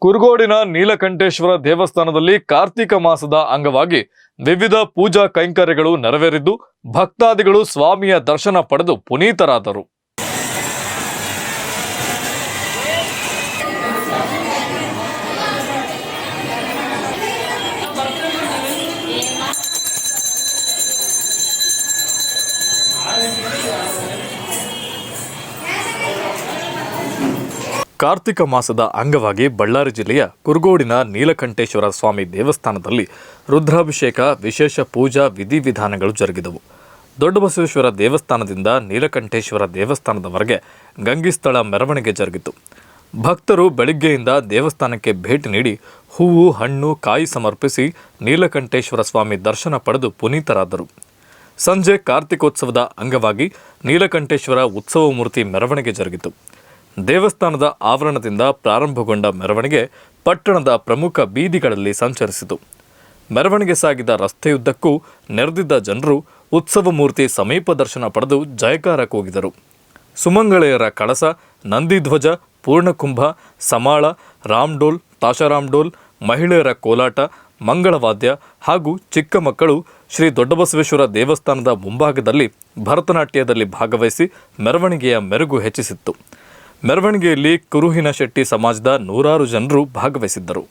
ಕುರುಗೋಡಿನ ನೀಲಕಂಠೇಶ್ವರ ದೇವಸ್ಥಾನದಲ್ಲಿ ಕಾರ್ತಿಕ ಮಾಸದ ಅಂಗವಾಗಿ ವಿವಿಧ ಪೂಜಾ ಕೈಂಕರ್ಯಗಳು ನೆರವೇರಿದ್ದು ಭಕ್ತಾದಿಗಳು ಸ್ವಾಮಿಯ ದರ್ಶನ ಪಡೆದು ಪುನೀತರಾದರು. ಕಾರ್ತಿಕ ಮಾಸದ ಅಂಗವಾಗಿ ಬಳ್ಳಾರಿ ಜಿಲ್ಲೆಯ ಕುರುಗೋಡಿನ ನೀಲಕಂಠೇಶ್ವರ ಸ್ವಾಮಿ ದೇವಸ್ಥಾನದಲ್ಲಿ ರುದ್ರಾಭಿಷೇಕ, ವಿಶೇಷ ಪೂಜಾ ವಿಧಿವಿಧಾನಗಳು ಜರುಗಿದವು. ದೊಡ್ಡಬಸವೇಶ್ವರ ದೇವಸ್ಥಾನದಿಂದ ನೀಲಕಂಠೇಶ್ವರ ದೇವಸ್ಥಾನದವರೆಗೆ ಗಂಗಿಸ್ಥಳ ಮೆರವಣಿಗೆ ಜರುಗಿತು. ಭಕ್ತರು ಬೆಳಿಗ್ಗೆಯಿಂದ ದೇವಸ್ಥಾನಕ್ಕೆ ಭೇಟಿ ನೀಡಿ ಹೂವು, ಹಣ್ಣು, ಕಾಯಿ ಸಮರ್ಪಿಸಿ ನೀಲಕಂಠೇಶ್ವರ ಸ್ವಾಮಿ ದರ್ಶನ ಪಡೆದು ಪುನೀತರಾದರು. ಸಂಜೆ ಕಾರ್ತಿಕೋತ್ಸವದ ಅಂಗವಾಗಿ ನೀಲಕಂಠೇಶ್ವರ ಉತ್ಸವ ಮೂರ್ತಿ ಮೆರವಣಿಗೆ ಜರುಗಿತು. ದೇವಸ್ಥಾನದ ಆವರಣದಿಂದ ಪ್ರಾರಂಭಗೊಂಡ ಮೆರವಣಿಗೆ ಪಟ್ಟಣದ ಪ್ರಮುಖ ಬೀದಿಗಳಲ್ಲಿ ಸಂಚರಿಸಿತು. ಮೆರವಣಿಗೆ ಸಾಗಿದ ರಸ್ತೆಯುದ್ದಕ್ಕೂ ನೆರೆದಿದ್ದ ಜನರು ಉತ್ಸವ ಮೂರ್ತಿ ಸಮೀಪ ದರ್ಶನ ಪಡೆದು ಜಯಕಾರ ಕೂಗಿದರು ಸುಮಂಗಳೆಯರ ಕಳಸ, ನಂದಿಧ್ವಜ, ಪೂರ್ಣಕುಂಭ, ಸಮಾಳ, ರಾಮ್ಡೋಲ್, ತಾಶಾರಾಮ್ಡೋಲ್, ಮಹಿಳೆಯರ ಕೋಲಾಟ, ಮಂಗಳವಾದ್ಯ ಹಾಗೂ ಚಿಕ್ಕ ಮಕ್ಕಳು ಶ್ರೀ ದೊಡ್ಡಬಸವೇಶ್ವರ ದೇವಸ್ಥಾನದ ಮುಂಭಾಗದಲ್ಲಿ ಭರತನಾಟ್ಯದಲ್ಲಿ ಭಾಗವಹಿಸಿ ಮೆರವಣಿಗೆಯ ಮೆರುಗು ಹೆಚ್ಚಿಸಿತ್ತು. ಮೆರವಣಿಗೆಯಲ್ಲಿ ಕುರುಹಿನ ಶೆಟ್ಟಿ ಸಮಾಜದ ನೂರಾರು ಜನರು ಭಾಗವಹಿಸಿದ್ದರು.